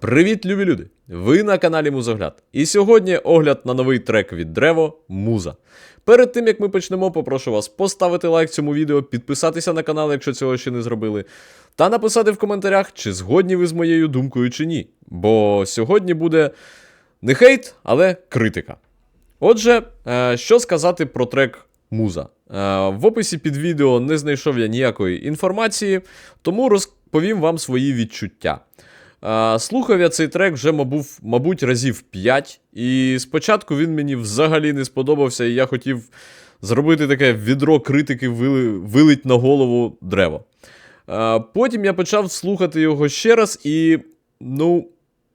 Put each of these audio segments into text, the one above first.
Привіт, любі люди! Ви на каналі Музогляд. І сьогодні огляд на новий трек від Древо Муза. Перед тим як ми почнемо, попрошу вас поставити лайк цьому відео, підписатися на канал, якщо цього ще не зробили, та написати в коментарях, чи згодні ви з моєю думкою чи ні. Бо сьогодні буде не хейт, але критика. Отже, е, що сказати про трек Муза? Е, В описі під відео не знайшов я ніякої інформації, тому розповім вам свої відчуття. Слухав я цей трек вже, мабуть, мабуть, разів 5, і спочатку він мені взагалі не сподобався, і я хотів зробити таке відро критики вилить на голову древо. Потім я почав слухати його ще раз, і ну,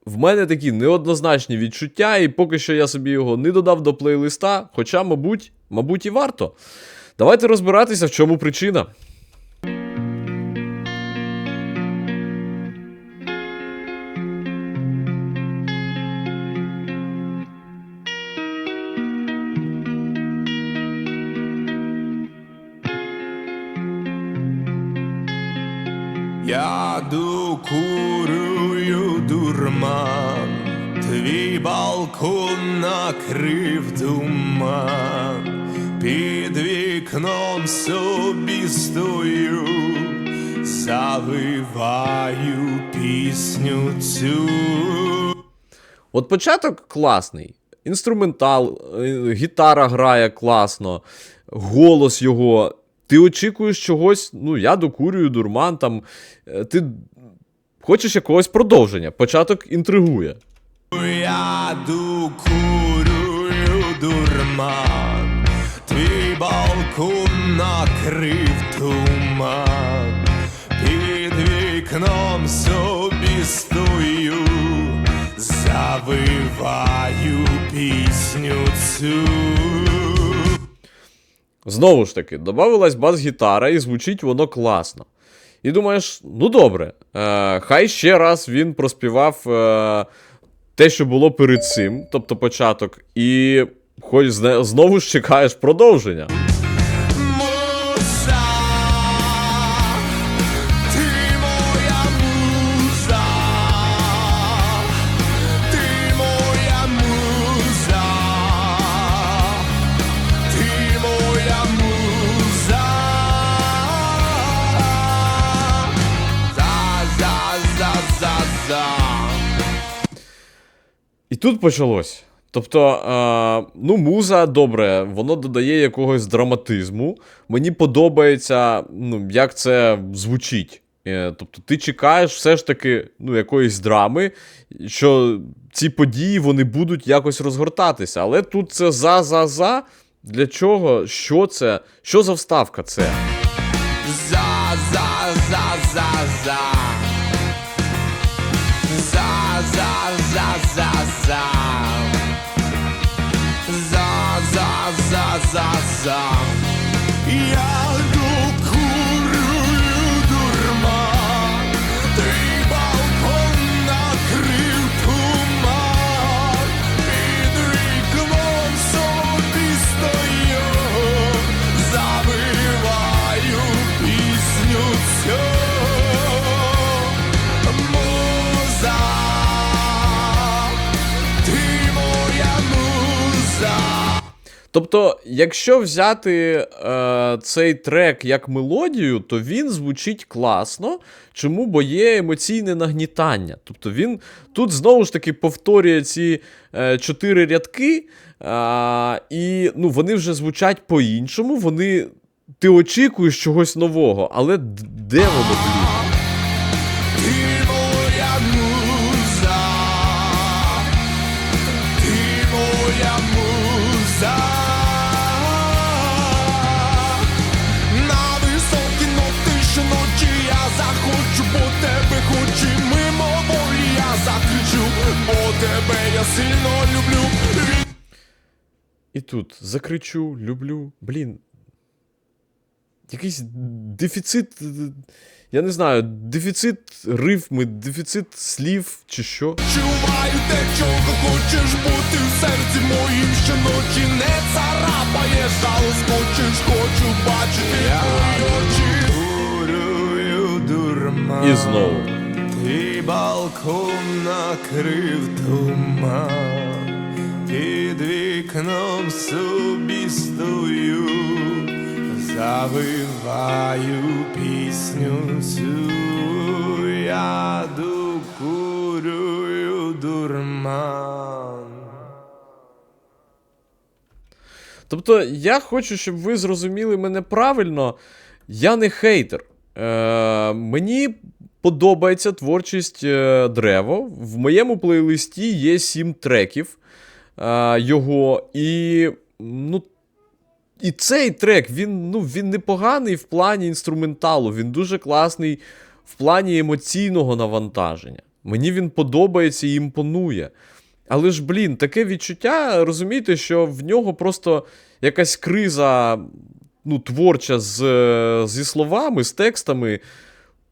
в мене такі неоднозначні відчуття, і поки що я собі його не додав до плейлиста, хоча, мабуть, мабуть, і варто. Давайте розбиратися, в чому причина. Я докурую дурман, твій балкон накрив туман, під вікном собі стою, завиваю пісню цю. От початок класний. Інструментал, е, гітара грає класно, голос його. Ти очікуєш чогось, ну, я докурюю дурман, там. е, Ти хочеш якогось продовження. Початок інтригує. Я докурую дурман, твій балкон накрив туман, під вікном собі стою, завиваю пісню цю. Знову ж таки, додавалась бас-гітара, і звучить воно класно. І думаєш, ну добре, е, хай ще раз він проспівав е, те, що було перед цим, тобто початок, і хоч знову ж чекаєш продовження. За. І тут почалось. Тобто, е, ну, муза добре, воно додає якогось драматизму. Мені подобається, ну, як це звучить. Е, тобто, ти чекаєш все ж таки ну, якоїсь драми, що ці події вони будуть якось розгортатися. Але тут це за-за-за. Для чого? Що це? Що за вставка це? За, за, за, за, за. За, за, за, за, за. За, за, за, за, за. Я Тобто, якщо взяти е, цей трек як мелодію, то він звучить класно. Чому? Бо є емоційне нагнітання. Тобто він тут знову ж таки повторює ці е, чотири рядки, е, і ну, вони вже звучать по-іншому. Вони. Ти очікуєш чогось нового, але де воно, блін? Я сильно люблю. І тут закричу, люблю. Блін. Якийсь дефіцит. Я не знаю, дефіцит рифми, дефіцит слів чи що. Чуваю те, чого хочеш бути в серці моїм щоночі не царапаєш, але скочиш, хочу бачити твої очі. І знову. І балкон накрив туман, під вікном собі стою, завиваю пісню цю, я докурюю дурман. Тобто, я хочу, щоб ви зрозуміли мене правильно. Я не хейтер. Е, мені подобається творчість е, Древо. В моєму плейлисті є сім треків е, його. І, ну, і цей трек, він, ну, він непоганий в плані інструменталу, він дуже класний в плані емоційного навантаження. Мені він подобається і імпонує. Але ж, блін, таке відчуття, розумієте, що в нього просто якась криза ну, творча з, зі словами, з текстами.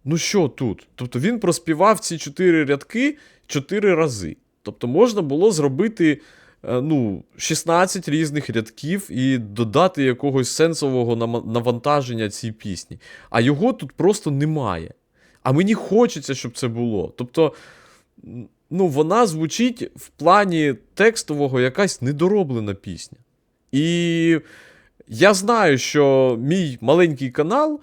Ну що тут? Тобто він проспівав ці чотири рядки чотири рази. Тобто можна було зробити е, ну, 16 різних рядків і додати якогось сенсового навантаження цій пісні. А його тут просто немає. А мені хочеться, щоб це було. Тобто, ну, вона звучить в плані текстового якась недороблена пісня. І я знаю, що мій маленький канал.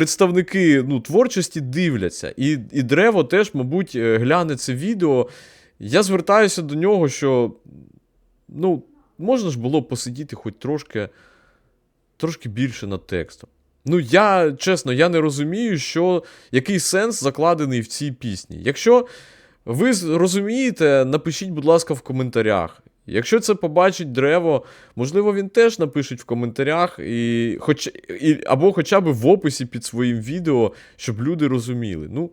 Представники ну, творчості дивляться, і, і Древо теж, мабуть, е, гляне це відео. Я звертаюся до нього, що ну, можна ж було посидіти хоч трошки, трошки більше над текстом. Ну, я чесно, я не розумію, що, який сенс закладений в цій пісні. Якщо ви розумієте, напишіть, будь ласка, в коментарях. Якщо це побачить Древо, можливо, він теж напише в коментарях, і, хоч, і, або хоча б в описі під своїм відео, щоб люди розуміли. Ну,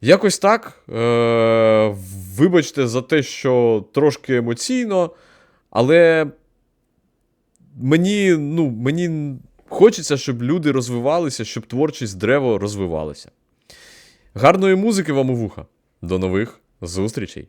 якось так. Е- вибачте за те, що трошки емоційно, але мені, ну, мені хочеться, щоб люди розвивалися, щоб творчість Древо розвивалася. Гарної музики вам у вуха. До нових зустрічей!